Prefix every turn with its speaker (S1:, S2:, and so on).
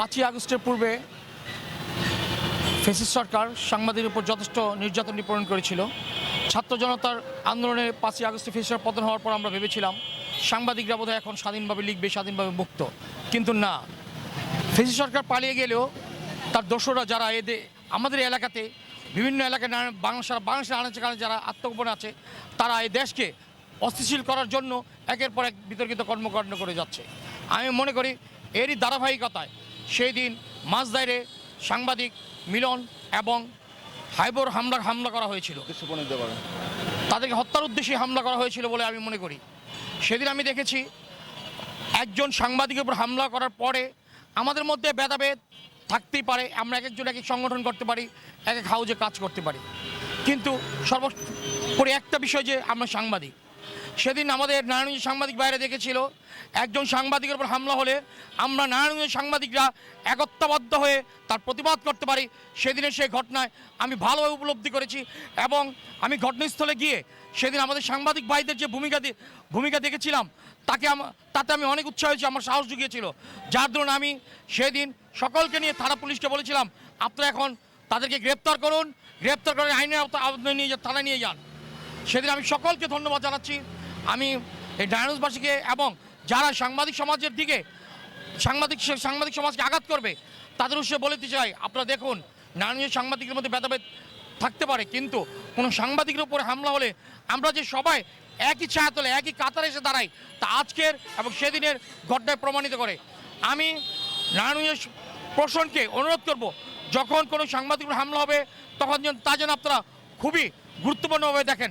S1: পাঁচই আগস্টের পূর্বে ফেসিস সরকার সাংবাদিকের উপর যথেষ্ট নির্যাতন নিপূরণ করেছিল। ছাত্র জনতার আন্দোলনে পাঁচই আগস্টে ফেসিসের পতন হওয়ার পর আমরা ভেবেছিলাম, সাংবাদিকরা বোধহয় এখন স্বাধীনভাবে লিখবে, স্বাধীনভাবে মুক্ত। কিন্তু না। ফেসিস সরকার পালিয়ে গেলেও তার দোষরা যারা এদে আমাদের এলাকাতে, বিভিন্ন এলাকায় নানা- বাংলা বাংলাদেশের আনাচে কারণে যারা আত্মগোপন আছে, তারা এই দেশকে অস্থিতিশীল করার জন্য একের পর এক বিতর্কিত কর্মকাণ্ড করে যাচ্ছে। আমি মনে করি এরই ধারাবাহিকতায় সেই দিন মাঝদাইরে সাংবাদিক মিলন এবং হাইবর হামলার হামলা করা হয়েছিল। তাদেরকে হত্যার উদ্দেশ্যে হামলা করা হয়েছিল বলে আমি মনে করি। সেদিন আমি দেখেছি একজন সাংবাদিকের উপর হামলা করার পরে আমাদের মধ্যে ভেদাভেদ থাকতেই পারে, আমরা এক একজন এক এক সংগঠন করতে পারি, এক এক হাউজে কাজ করতে পারি। কিন্তু সর্বোপরি একটা বিষয় যে আমরা সাংবাদিক সেদিন আমাদের নারায়ণগঞ্জ সাংবাদিক বাইরে দেখেছিল, একজন সাংবাদিকের উপর হামলা হলে আমরা নারায়ণগঞ্জ সাংবাদিকরা একত্রবদ্ধ হয়ে তার প্রতিবাদ করতে পারি। সেদিনের সেই ঘটনায় আমি ভালোভাবে উপলব্ধি করেছি এবং আমি ঘটনাস্থলে গিয়ে সেদিন আমাদের সাংবাদিক ভাইদের যে ভূমিকা ভূমিকা দেখেছিলাম, তাকে তাতে আমি অনেক উৎসাহ হয়েছি, আমার সাহস জুগিয়েছিল। যার দরুন আমি সেদিন সকলকে নিয়ে থানা পুলিশকে বলেছিলাম, আপনারা এখন তাদেরকে গ্রেপ্তার করুন, গ্রেপ্তার করে আইনের আওতা- আওতায় নিয়ে থানায় নিয়ে যান। সেদিন আমি সকলকে ধন্যবাদ জানাচ্ছি। আমি এই ডায়ানোসবাসীকে এবং যারা সাংবাদিক সমাজের দিকে, সাংবাদিক সাংবাদিক সমাজকে আঘাত করবে, তাদের উৎসে বলতে চাই। আপনারা দেখুন নারায়ণগঞ্জের সাংবাদিকের মধ্যে ভেদাভেদ থাকতে পারে, কিন্তু কোনো সাংবাদিকের উপরে হামলা হলে আমরা যে সবাই একই ছায়া তোলে একই কাতারে এসে দাঁড়াই, তা আজকের এবং সেদিনের ঘটনায় প্রমাণিত করে। আমি নারায়ণগঞ্জ প্রশাসনকে অনুরোধ করব, যখন কোনো সাংবাদিকের হামলা হবে, তখন যেন তা যেন আপনারা খুবই গুরুত্বপূর্ণভাবে দেখেন।